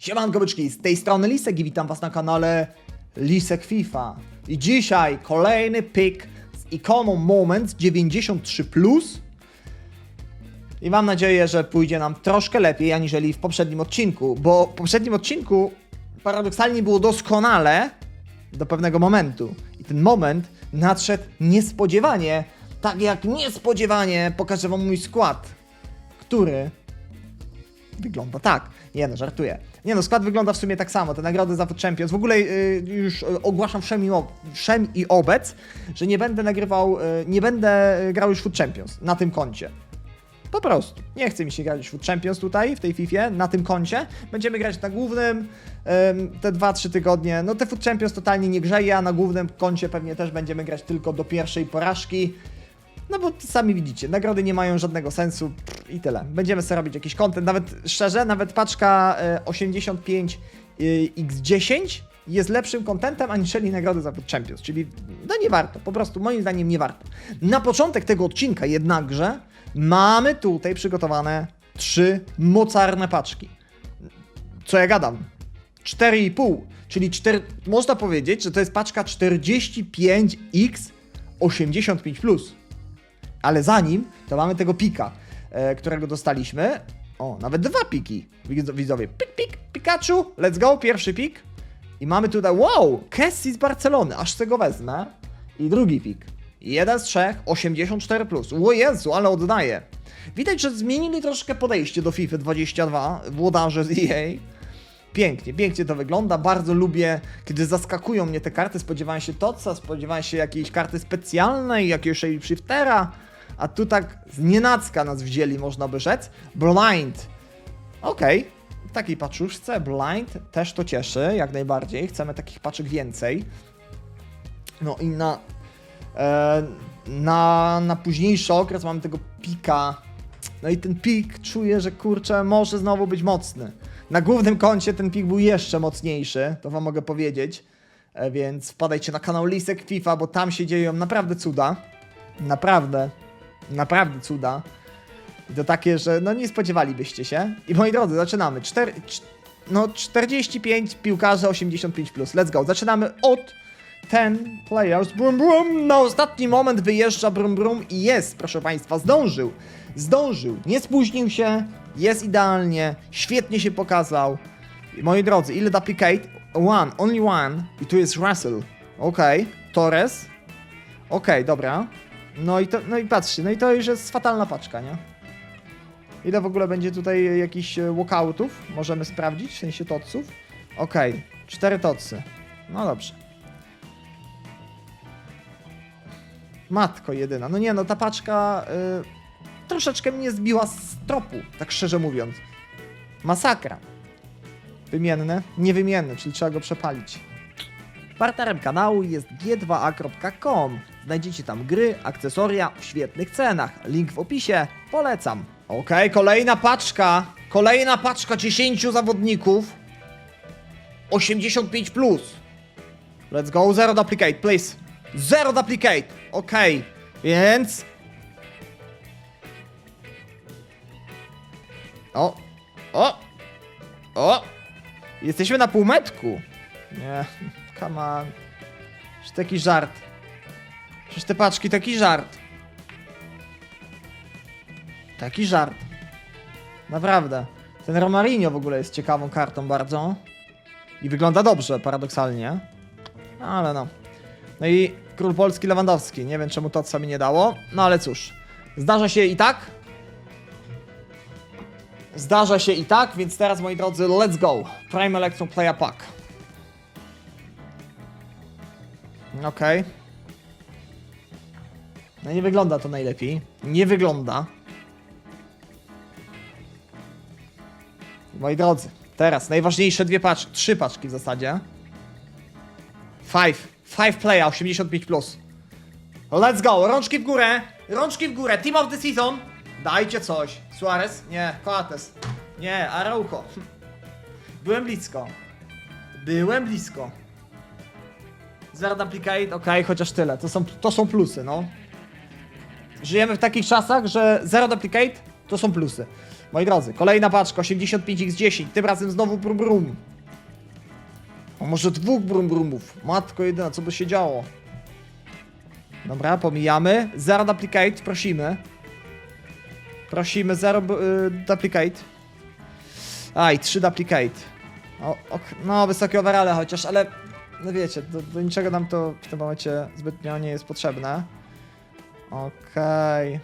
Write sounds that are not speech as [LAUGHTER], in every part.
Siemanko byczki, z tej strony Lisek i witam was na kanale Lisek FIFA. I dzisiaj kolejny pick z ikoną Moments 93+. I mam nadzieję, że pójdzie nam troszkę lepiej aniżeli w poprzednim odcinku, bo w poprzednim odcinku paradoksalnie było doskonale do pewnego momentu. I ten moment nadszedł niespodziewanie, tak jak niespodziewanie pokażę wam mój skład, który wygląda tak. Nie no, żartuję. Nie no, skład wygląda w sumie tak samo. Te nagrody za Champions. W ogóle y, już y, ogłaszam wszem i, o, wszem i obec, że nie będę nagrywał, y, nie będę y, grał już Food Champions na tym koncie. Po prostu. Nie chce mi się grać Food Champions tutaj, w tej FIFA, na tym koncie. Będziemy grać na głównym ym, te 2-3 tygodnie. No te Food Champions totalnie nie grzeje, a na głównym koncie pewnie też będziemy grać tylko do pierwszej porażki. No bo sami widzicie, nagrody nie mają żadnego sensu i tyle. Będziemy sobie robić jakiś content, nawet szczerze, nawet paczka e, 85 e, x10 jest lepszym contentem aniżeli nagrody za Champions, czyli no nie warto, po prostu moim zdaniem nie warto. Na początek tego odcinka jednakże mamy tutaj przygotowane trzy mocarne paczki. Co ja gadam? 4,5, czyli 4, można powiedzieć, że to jest paczka 45x85+. Ale zanim, to mamy tego pika, e, którego dostaliśmy. O, nawet dwa piki, widz- widzowie. Pik, pik, Pikachu, let's go, pierwszy pik. I mamy tutaj, wow, Kessi z Barcelony, aż tego wezmę. I drugi pik. Jeden z trzech, 84+. Plus. O Jezu, ale oddaję. Widać, że zmienili troszkę podejście do FIFA 22, włodarze z EA. Pięknie, pięknie to wygląda. Bardzo lubię, kiedy zaskakują mnie te karty. Spodziewałem się Toca, spodziewałem się jakiejś karty specjalnej, jakiegoś shiftera, a tu tak z nienacka nas wzięli, można by rzec. Blind. Okej, w takiej paczuszce Blind też to cieszy, jak najbardziej. Chcemy takich paczek więcej. No i na, e, na, na późniejszy okres mamy tego pika. No i ten pik czuję, że kurczę, może znowu być mocny. Na głównym koncie ten pik był jeszcze mocniejszy, to wam mogę powiedzieć. E, więc wpadajcie na kanał Lisek FIFA, bo tam się dzieją naprawdę cuda. Naprawdę, naprawdę cuda. I to takie, że no nie spodziewalibyście się. I moi drodzy, zaczynamy. Czter, cz, no 45 piłkarzy 85+. Plus. Let's go. Zaczynamy od 10 players. Brum brum. Na ostatni moment wyjeżdża brum brum i jest, proszę Państwa, zdążył. Zdążył. Nie spóźnił się. Jest idealnie. Świetnie się pokazał. I moi drodzy, ile duplicate? One, only one. I tu jest Russell. Okej. Torres. Okej, dobra. No i to, no i patrzcie, no i to już jest fatalna paczka, nie? Ile w ogóle będzie tutaj jakichś e, walkoutów? Możemy sprawdzić, w sensie toców. Okej, cztery tocy. No dobrze. Matko jedyna. No nie no, ta paczka y, troszeczkę mnie zbiła z tropu, tak szczerze mówiąc. Masakra. Wymienne? Niewymienne, czyli trzeba go przepalić. Partnerem kanału jest g2a.com. Znajdziecie tam gry, akcesoria w świetnych cenach. Link w opisie. Polecam. Okej, kolejna paczka. Kolejna paczka 10 zawodników. 85 plus. Let's go, zero duplicate, please. Zero duplicate. Okej, więc... O, o, o. Jesteśmy na półmetku. Nie, come on. Przecież taki żart. Przecież te paczki taki żart. Taki żart. Naprawdę. Ten Romarinho w ogóle jest ciekawą kartą bardzo. I wygląda dobrze, paradoksalnie. Ale no. No i król Polski Lewandowski. Nie wiem czemu to co mi nie dało. No ale cóż. Zdarza się i tak. Zdarza się i tak, więc teraz moi drodzy, let's go. Prime Electron Playa Pack. Okej. No nie wygląda to najlepiej. Nie wygląda. Moi drodzy, teraz najważniejsze dwie paczki, trzy paczki w zasadzie. Five. Five playa, 85+. Plus. Let's go, rączki w górę, rączki w górę, team of the season. Dajcie coś. Suarez? Nie, Coates. Nie, Araujo. [LAUGHS] Byłem blisko. Byłem blisko. Zero duplicate, okej, chociaż tyle. To są, to są plusy, no. Żyjemy w takich czasach, że zero duplicate To są plusy. Moi drodzy, kolejna paczka 85x10, tym razem znowu brum brum. A może dwóch brum brumów? Matko jedyna, co by się działo? Dobra, pomijamy. Zero duplicate, prosimy. Prosimy, zero y, duplicate. A, i trzy duplicate. O, ok, no, wysokie overale chociaż, ale no wiecie, do, do niczego nam to w tym momencie zbytnio nie jest potrzebne. Okej.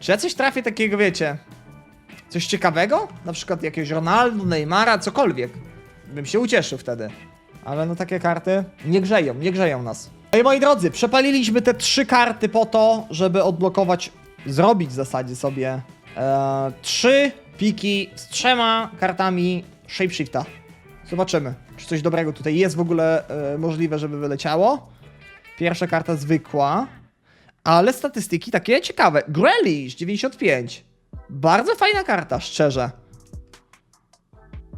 Czy ja coś trafię takiego, wiecie, coś ciekawego? Na przykład jakiegoś Ronaldo, Neymara, cokolwiek. Bym się ucieszył wtedy. Ale no takie karty nie grzeją, nie grzeją nas. No i moi drodzy, przepaliliśmy te trzy karty po to, żeby odblokować, zrobić w zasadzie sobie e, trzy piki z trzema kartami Shapeshifta. Zobaczymy, czy coś dobrego tutaj jest w ogóle e, możliwe, żeby wyleciało. Pierwsza karta zwykła, ale statystyki takie ciekawe. Grealish 95. Bardzo fajna karta, szczerze.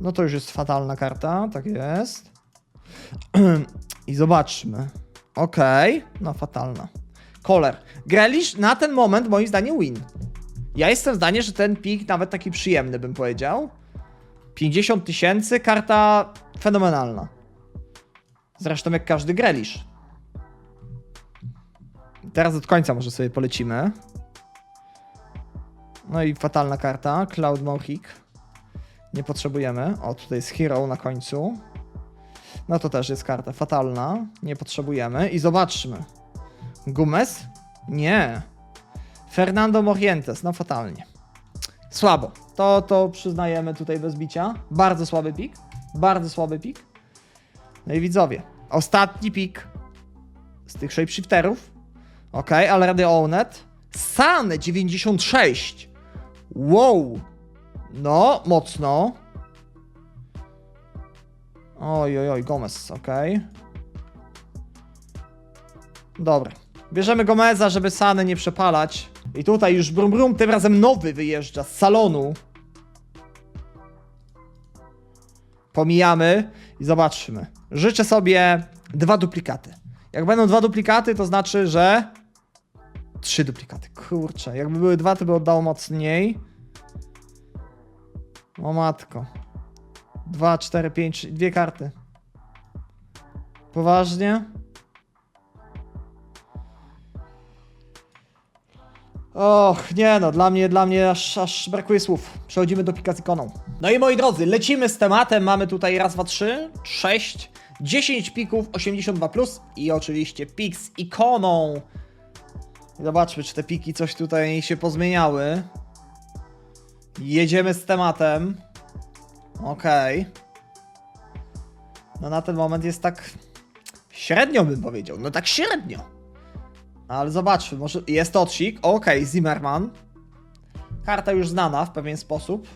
No to już jest fatalna karta, tak jest. [CLEARS THROAT] I zobaczmy. Okej, no fatalna. Koler. Grealish na ten moment moim zdaniem win. Ja jestem zdania, że ten pik nawet taki przyjemny bym powiedział. 50 tysięcy, karta fenomenalna. Zresztą jak każdy Grealish. Teraz od końca może sobie polecimy. No i fatalna karta, Cloud Mohawk. Nie potrzebujemy. O, tutaj jest Hero na końcu. No to też jest karta fatalna. Nie potrzebujemy. I zobaczmy. Gumez? Nie. Fernando Morientes, no fatalnie. Słabo. To, to przyznajemy tutaj bez bicia. Bardzo słaby pik. Bardzo słaby pik. No i widzowie. Ostatni pik z tych shapeshifterów. Ok, ale Rady Onet. Sane 96. Wow. No, mocno. Oj, oj, oj, Gomez, ok. Dobra. Bierzemy Gomeza, żeby Sany nie przepalać. I tutaj już Brum Brum tym razem nowy wyjeżdża z salonu. Pomijamy i zobaczmy. Życzę sobie dwa duplikaty. Jak będą dwa duplikaty, to znaczy, że... Trzy duplikaty. Kurczę, jakby były dwa, to by oddało mocniej. O matko. Dwa, cztery, pięć, dwie karty. Poważnie? Och, nie no, dla mnie, dla mnie aż, aż brakuje słów. Przechodzimy do pika z ikoną. No i moi drodzy, lecimy z tematem. Mamy tutaj raz, dwa, trzy, sześć, 10 pików, 82 plus i oczywiście pik z ikoną. Zobaczmy, czy te piki coś tutaj się pozmieniały. Jedziemy z tematem. Okej. No na ten moment jest tak średnio bym powiedział. No tak średnio. Ale zobaczmy, może jest odsik. Okej, Zimmerman. Karta już znana w pewien sposób.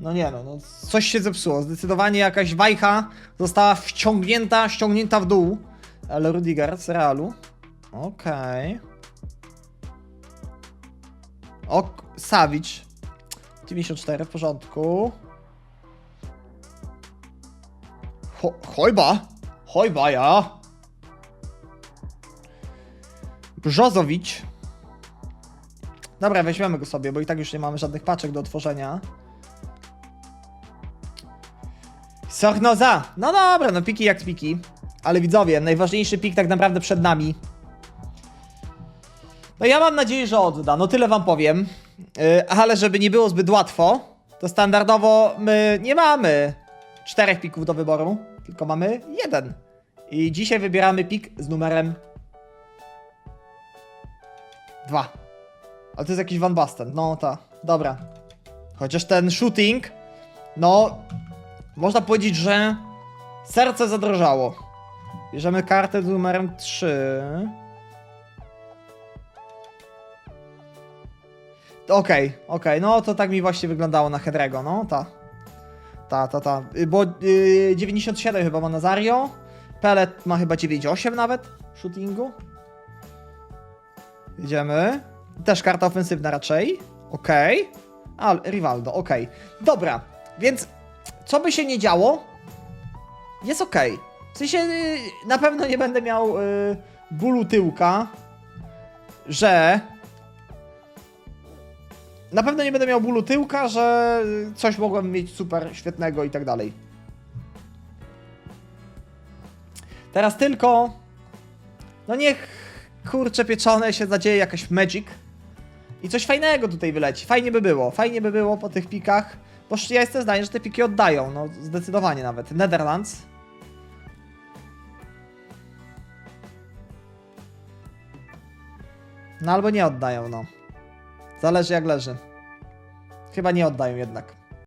No nie no, no, coś się zepsuło. Zdecydowanie jakaś wajcha została wciągnięta, ściągnięta w dół. Ale Rudiger z Realu. Okej. Ok, Savic. 94 w porządku. Ho, hojba! Hojba, ja! Brzozowicz. Dobra, weźmiemy go sobie, bo i tak już nie mamy żadnych paczek do otworzenia. Sochnoza! No dobra, no piki jak piki. Ale widzowie, najważniejszy pik tak naprawdę przed nami. No ja mam nadzieję, że odda, no tyle wam powiem. Yy, ale żeby nie było zbyt łatwo, to standardowo my nie mamy czterech pików do wyboru, tylko mamy jeden. I dzisiaj wybieramy pik z numerem dwa. Ale to jest jakiś Van Basten, no ta, dobra. Chociaż ten shooting, no, można powiedzieć, że serce zadrożało. Bierzemy kartę z numerem 3. Okej, okej, no to tak mi właśnie wyglądało na Hedrego, no ta. Ta, ta, ta. Y, Bo y, 97 chyba ma Nazario. Pellet ma chyba 98 nawet shootingu. Idziemy. Też karta ofensywna raczej. Okej. Ale Rivaldo, okej. Dobra, więc co by się nie działo, jest okej. W sensie y, na pewno nie będę miał y, bólu tyłka, że na pewno nie będę miał bólu tyłka, że coś mogłem mieć super świetnego i tak dalej. Teraz tylko. No niech kurcze pieczone się zadzieje jakaś magic. I coś fajnego tutaj wyleci. Fajnie by było. Fajnie by było po tych pikach. Bo ja jestem zdania, że te piki oddają. No zdecydowanie nawet. Netherlands. No albo nie oddają, no. Zależy jak leży. Chyba nie oddają jednak.